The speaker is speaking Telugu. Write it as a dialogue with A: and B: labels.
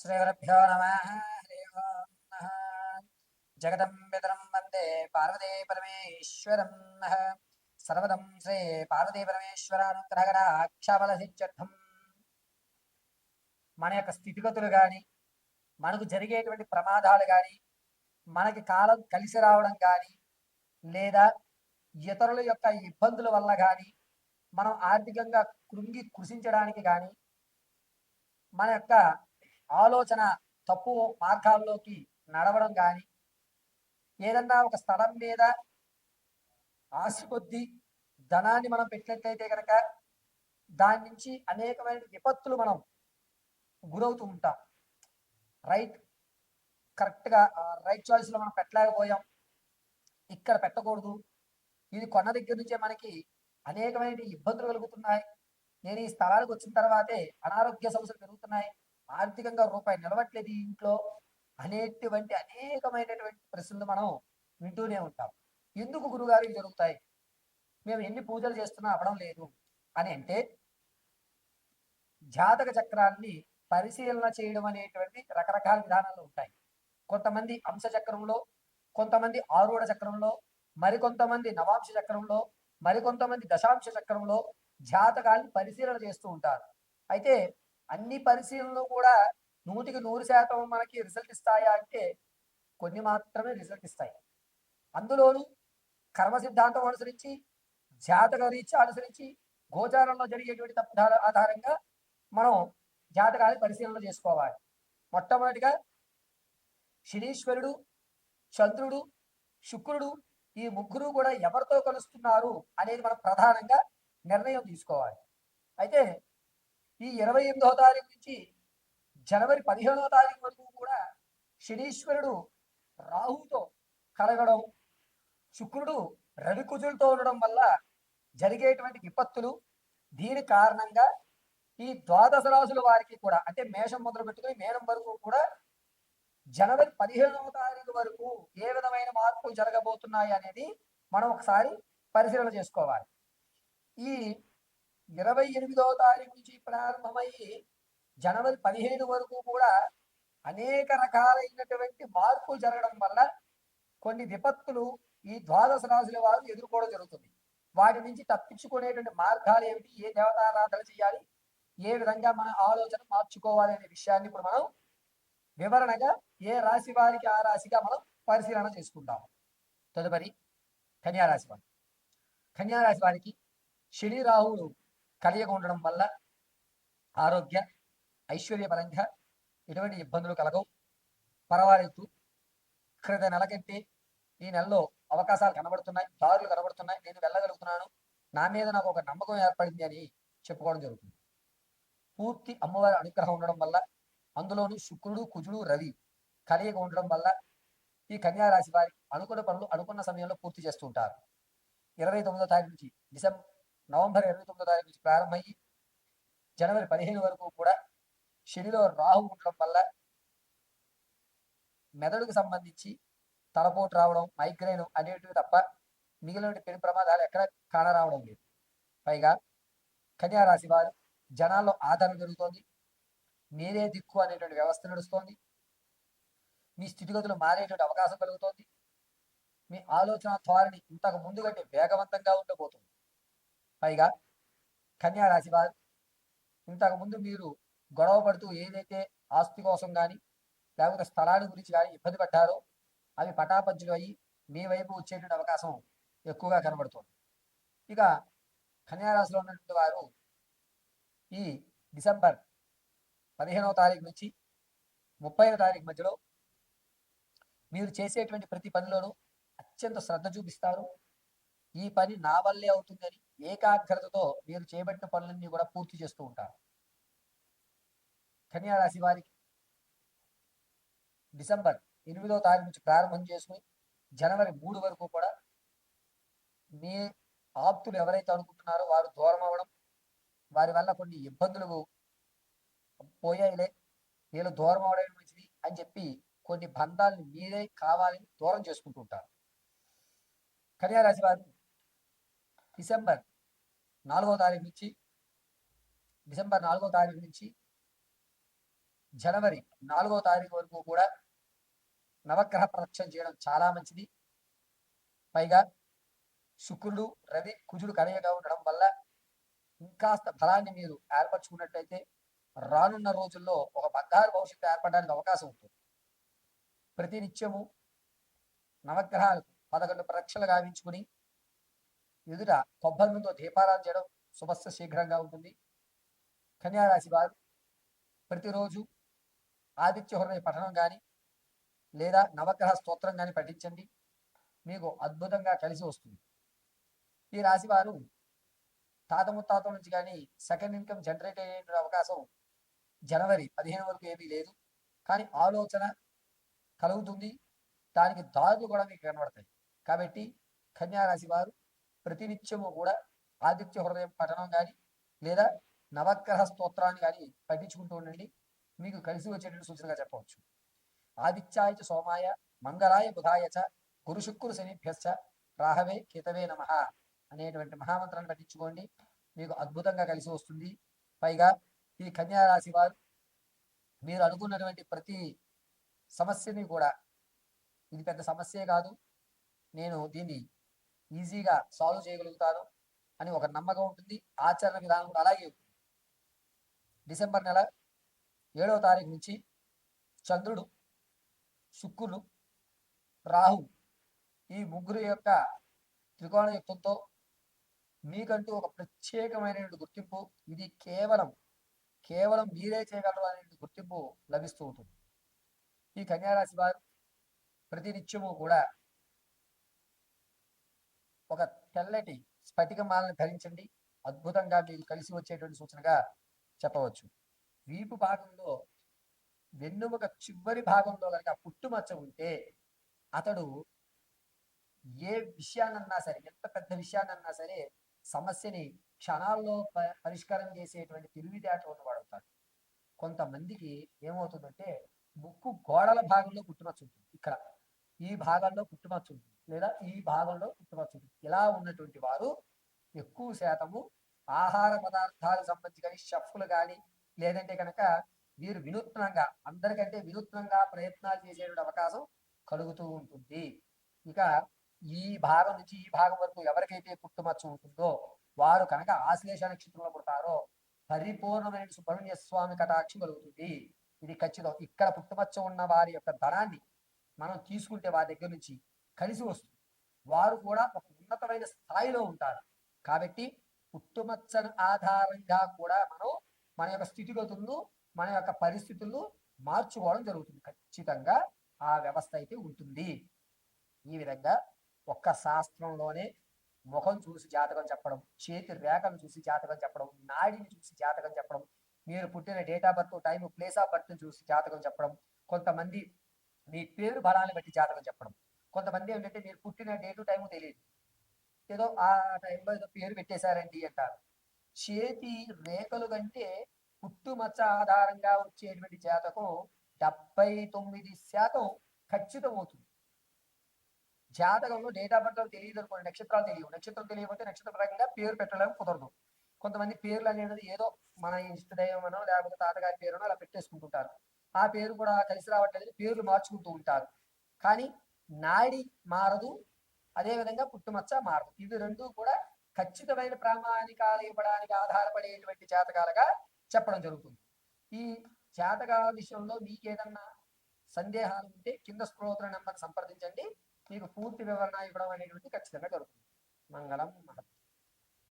A: శ్రీగురుభ్యో నమ హరి ఓం జగదం పితరం వందే పార్వతీ పరమేశ్వరం సర్వదం శ్రీ పార్వతీ పరమేశ్వరానుగ్రహరాక్షబలసిత్యర్థం మన యొక్క స్థితిగతులు కానీ మనకు జరిగేటువంటి ప్రమాదాలు కానీ మనకి కాలం కలిసి రావడం కానీ లేదా ఇతరుల యొక్క ఇబ్బందుల వల్ల కానీ మనం ఆర్థికంగా కృంగి కృషించడానికి కానీ మన యొక్క ఆలోచన తప్పు మార్గాల్లోకి నడవడం కానీ ఏదన్నా ఒక స్థలం మీద ఆశ కొద్దీ ధనాన్ని మనం పెట్టినట్లయితే కనుక దాని నుంచి అనేకమైన విపత్తులు మనం గురవుతూ ఉంటాం. రైట్ కరెక్ట్గా రైట్ చాయిస్లో మనం పెట్టలేకపోయాం. ఇక్కడ పెట్టకూడదు. ఇది కొన్న దగ్గర నుంచే మనకి అనేకమైన ఇబ్బందులు కలుగుతున్నాయి. నేను ఈ స్థలానికి వచ్చిన తర్వాతే అనారోగ్య సమస్యలు పెరుగుతున్నాయి. ఆర్థికంగా రూపాయి నిలవట్లేదు ఇంట్లో అనేటువంటి అనేకమైనటువంటి ప్రశ్నలు మనం వింటూనే ఉంటాం. ఎందుకు గురుగారు ఇవి జరుగుతాయి? మేము ఎన్ని పూజలు చేస్తున్నా అవడం లేదు అని అంటే జాతక చక్రాన్ని పరిశీలన చేయడం అనేటువంటి రకరకాల విధానాలు ఉంటాయి. కొంతమంది అంశ చక్రంలో కొంతమంది ఆరూఢ చక్రంలో మరికొంతమంది నవాంశ చక్రంలో మరికొంతమంది దశాంశ చక్రంలో జాతకాన్ని పరిశీలన చేస్తూ ఉంటారు. అయితే అన్ని పరిశీలనలు కూడా నూటికి నూరు శాతం మనకి రిజల్ట్ ఇస్తాయా అంటే కొన్ని మాత్రమే రిజల్ట్ ఇస్తాయి. అందులోనూ కర్మ సిద్ధాంతం అనుసరించి జాతక రీత్యా అనుసరించి గోచారంలో జరిగేటువంటి తప్పుదాల ఆధారంగా మనం జాతకాన్ని పరిశీలన చేసుకోవాలి. మొట్టమొదటిగా శనీశ్వరుడు చంద్రుడు శుక్రుడు ఈ ముగ్గురు కూడా ఎవరితో కలుస్తున్నారు అనేది మనం ప్రధానంగా నిర్ణయం తీసుకోవాలి. అయితే ఈ ఇరవై ఎనిమిదవ తారీఖు నుంచి జనవరి పదిహేనవ తారీఖు వరకు కూడా శనీశ్వరుడు రాహుతో కలగడం శుక్రుడు రవికుజులతో ఉండడం వల్ల జరిగేటువంటి విపత్తులు దీని కారణంగా ఈ ద్వాదశ రాశుల వారికి కూడా అంటే మేషం మొదలు పెట్టుకుని మేనం వరకు కూడా జనవరి పదిహేనవ తారీఖు వరకు ఏ విధమైన మార్పులు జరగబోతున్నాయి అనేది మనం ఒకసారి పరిశీలన చేసుకోవాలి. ఈ ఇరవై ఎనిమిదవ తారీఖు నుంచి ప్రారంభమయ్యి జనవరి పదిహేను వరకు కూడా అనేక రకాలైనటువంటి మార్పులు జరగడం వల్ల కొన్ని విపత్తులు ఈ ద్వాదశ రాశుల వారు ఎదుర్కోవడం జరుగుతుంది. వాటి నుంచి తప్పించుకునేటువంటి మార్గాలు ఏమిటి? ఏ దేవతారాధన చేయాలి? ఏ విధంగా మన ఆలోచన మార్చుకోవాలి అనే విషయాన్ని ఇప్పుడు మనం వివరణగా ఏ రాశి వారికి ఆ రాశిగా మనం పరిశీలన చేసుకుంటాము. తదుపరి కన్యారాశి వారి. కన్యారాశి వారికి శని రాహువులు కలియగా ఉండడం వల్ల ఆరోగ్య ఐశ్వర్యపరంగా ఎటువంటి ఇబ్బందులు కలగవు. పర్వాలేదు. క్రిత నెల కంటే ఈ నెలలో అవకాశాలు కనబడుతున్నాయి దారులు కనబడుతున్నాయి. నేను వెళ్ళగలుగుతున్నాను. నా మీద నాకు ఒక నమ్మకం ఏర్పడింది అని చెప్పుకోవడం జరుగుతుంది. పూర్తి అమ్మవారి అనుగ్రహం ఉండడం వల్ల అందులోని శుక్రుడు కుజుడు రవి కలియక ఉండడం వల్ల ఈ కన్యా రాశి వారి అనుకున్న పనులు అనుకున్న సమయంలో పూర్తి చేస్తుంటారు ఇరవై తొమ్మిదో తారీఖు నుంచి డిసెంబర్ నవంబర్ ఇరవై తొమ్మిదో తారీఖు నుంచి ప్రారంభమయ్యి జనవరి పదిహేను వరకు కూడా శనిలో రాహు ఉండడం వల్ల మెదడుకు సంబంధించి తలపోటు రావడం మైగ్రేన్ అనేటివి తప్ప మిగిలిన పెను ప్రమాదాలు ఎక్కడ కానరావడం లేదు. పైగా కన్యారాశి వారు జనాల్లో ఆదరణ జరుగుతోంది మీరే దిక్కు అనేటువంటి వ్యవస్థ నడుస్తోంది. మీ స్థితిగతులు మారేటువంటి అవకాశం కలుగుతోంది. మీ ఆలోచన ధోరణి ఇంతకు ముందు కంటే వేగవంతంగా ఉండబోతుంది. పైగా కన్యా రాశి వారు ఇంతకు ముందు మీరు గొడవ పడుతూ ఏదైతే ఆస్తి కోసం కానీ లేకపోతే స్థలాల గురించి కానీ ఇబ్బంది పడ్డారో అవి పటాపంచులు అయ్యి మీ వైపు వచ్చేటువంటి అవకాశం ఎక్కువగా కనబడుతుంది. ఇక కన్యారాశిలో ఉన్నటువంటి వారు ఈ డిసెంబర్ పదిహేనవ తారీఖు నుంచి ముప్పైవ తారీఖు మధ్యలో మీరు చేసేటువంటి ప్రతి పనిలోనూ అత్యంత శ్రద్ధ చూపిస్తారు. ఈ పని నా వల్లే అవుతుందని ఏకాగ్రతతో మీరు చేపట్టిన పనులన్నీ కూడా పూర్తి చేస్తూ ఉంటారు. కన్యా రాశి వారికి డిసెంబర్ ఎనిమిదో తారీఖు నుంచి ప్రారంభం చేసుకుని జనవరి మూడు వరకు కూడా మీ ఆప్తులు ఎవరైతే అనుకుంటున్నారో వారు దూరం అవ్వడం వారి వల్ల కొన్ని ఇబ్బందులు పోయాయిలే వీళ్ళు దూరం అవడం మంచిది అని చెప్పి కొన్ని బంధాలను మీరే కావాలని దూరం చేసుకుంటూ ఉంటారు. కన్యా రాశి వారు డిసెంబర్ నాలుగో తారీఖు నుంచి డిసెంబర్ నాలుగో తారీఖు నుంచి జనవరి నాలుగో తారీఖు వరకు కూడా నవగ్రహ ప్రదక్షిణ చేయడం చాలా మంచిది. పైగా శుక్రుడు రవి కుజుడు కలయిగా ఉండడం వల్ల ఇంకాస్త ఫలాన్ని మీరు ఏర్పరచుకున్నట్లయితే రానున్న రోజుల్లో ఒక బంగారు భవిష్యత్తు ఏర్పడడానికి అవకాశం ఉంటుంది. ప్రతి నిత్యము నవగ్రహాలకు పదకొండు ప్రదక్షిణలు గావించుకుని ఎదుట కొబ్బరి నూనెతో దీపారాధన చేయడం శుభస్య శీఘ్రంగా ఉంటుంది. కన్యారాశి వారు ప్రతిరోజు ఆదిత్య హృదయ పఠనం కానీ లేదా నవగ్రహ స్తోత్రం కానీ పఠించండి. మీకు అద్భుతంగా కలిసి వస్తుంది. ఈ రాశి వారు తాత ముత్తాత నుంచి కానీ సెకండ్ ఇన్కమ్ జనరేట్ అయ్యే అవకాశం జనవరి పదిహేను వరకు ఏమీ లేదు. కానీ ఆలోచన కలుగుతుంది. దానికి దారులు కూడా మీకు కనబడతాయి. కాబట్టి కన్యారాశి వారు ప్రతినిత్యము కూడా ఆదిత్య హృదయం పఠనం కానీ లేదా నవగ్రహ స్తోత్రాన్ని కానీ పఠించుకుంటూ ఉండండి. మీకు కలిసి వచ్చేటువంటి సూచనగా చెప్పవచ్చు. ఆదిత్యాయ చ సోమాయ మంగళాయ బుధాయ చ గురు శుక్రు శనిభ్యశ్చ రాహవే కేతవే నమ అనేటువంటి మహామంత్రాన్ని పఠించుకోండి. మీకు అద్భుతంగా కలిసి వస్తుంది. పైగా ఈ కన్యారాశి వారు మీరు అనుకున్నటువంటి ప్రతి సమస్యని కూడా ఇది పెద్ద సమస్యే కాదు. నేను దీన్ని ఈజీగా సాల్వ్ చేయగలుగుతారు అని ఒక నమ్మకం ఉంటుంది. ఆచరణ విధానం కూడా అలాగే ఉంటుంది. డిసెంబర్ నెల ఏడవ తారీఖు నుంచి చంద్రుడు శుక్రుడు రాహు ఈ ముగ్గురు యొక్క త్రికోణ యుక్తంతో మీకంటూ ఒక ప్రత్యేకమైనటువంటి గుర్తింపు ఇది కేవలం కేవలం మీరే చేయగలరు అనే గుర్తింపు లభిస్తూ ఉంటుంది. ఈ కన్యారాశి వారు ప్రతినిత్యము కూడా ఒక తెల్లటి స్ఫటిక మాలను ధరించండి. అద్భుతంగా మీకు కలిసి వచ్చేటువంటి సూచనగా చెప్పవచ్చు. వీపు భాగంలో వెన్నుముక చివరి భాగంలో కనుక పుట్టుమచ్చ ఉంటే అతడు ఏ విషయాన్నన్నా సరే ఎంత పెద్ద విషయాన్నన్నా సరే సమస్యని క్షణాల్లో ప- పరిష్కారం చేసేటువంటి తెలివితేట ఉన్నవాడు అవుతాడు. కొంతమందికి ఏమవుతుందంటే ముక్కు గోడల భాగంలో పుట్టుమచ్చు ఉంటుంది. ఇక్కడ ఈ భాగంలో పుట్టుమచ్చు ఉంటుంది. లేదా ఈ భాగంలో పుట్టవచ్చు ఇలా ఉన్నటువంటి వారు ఎక్కువ శాతము ఆహార పదార్థాలకు సంబంధించి కానీ షఫ్లు కానీ లేదంటే కనుక వీరు వినూత్నంగా అందరికంటే వినూత్నంగా ప్రయత్నాలు చేసేటువంటి అవకాశం కలుగుతూ ఉంటుంది. ఇక ఈ భాగం నుంచి ఈ భాగం వరకు ఎవరికైతే పుట్టుమచ్చ ఉంటుందో వారు కనుక ఆశ్లేష నక్షత్రంలో పుడతారో పరిపూర్ణమైన సుబ్రహ్మణ్య స్వామి కటాక్షం కలుగుతుంది. ఇది ఖచ్చితం. ఇక్కడ పుట్టుమచ్చ ఉన్న వారి యొక్క ధనాన్ని మనం తీసుకుంటే వారి దగ్గర నుంచి కలిసి వస్తుంది. వారు కూడా ఒక ఉన్నతమైన స్థాయిలో ఉంటారు. కాబట్టి పుట్టుమచ్చను ఆధారంగా కూడా మనం మన యొక్క స్థితిగతులను మన యొక్క పరిస్థితులను మార్చుకోవడం జరుగుతుంది. ఖచ్చితంగా ఆ వ్యవస్థ అయితే ఉంటుంది. ఈ విధంగా ఒక్క శాస్త్రంలోనే ముఖం చూసి జాతకం చెప్పడం చేతి రేఖను చూసి జాతకం చెప్పడం నాడిని చూసి జాతకం చెప్పడం మీరు పుట్టిన date of birth time place of birth చూసి జాతకం చెప్పడం కొంతమంది మీ పేరు బలాన్ని బట్టి జాతకం చెప్పడం. కొంతమంది ఏంటంటే మీరు పుట్టిన డేటు టైము తెలియదు ఏదో ఆ టైంలో ఏదో పేరు పెట్టేశారండి అంటారు. చేతి రేఖలు కంటే పుట్టుమచ్చ ఆధారంగా వచ్చేటువంటి జాతకం డెబ్బై తొమ్మిది శాతం ఖచ్చితం అవుతుంది. జాతకంలో డేట్ ఆఫ్ బర్త్ తెలియదు అనుకోండి నక్షత్రాలు తెలియవు. నక్షత్రం తెలియకపోతే నక్షత్ర ప్రకారంగా పేరు పెట్టడం కుదరదు. కొంతమంది పేర్లు అనేది ఏదో మన ఇష్టదైవమనో లేకపోతే తాతగారి పేరునో అలా పెట్టేసుకుంటుంటారు. ఆ పేరు కూడా కలిసి రావట్లేదు పేర్లు మార్చుకుంటూ ఉంటారు. కానీ నాడి మారదు అదే విధంగా పుట్టుమచ్చ మారదు. ఇవి రెండు కూడా ఖచ్చితమైన ప్రామాణికాలు ఇవ్వడానికి ఆధారపడేటువంటి జాతకాలుగా చెప్పడం జరుగుతుంది. ఈ జాతకాల విషయంలో మీకు ఏదన్నా సందేహాలు ఉంటే కింద స్క్రోత్ర నెంబర్ సంప్రదించండి. మీకు పూర్తి వివరణ ఇవ్వడం అనేటువంటి ఖచ్చితంగా జరుగుతుంది. మంగళం మహత్వం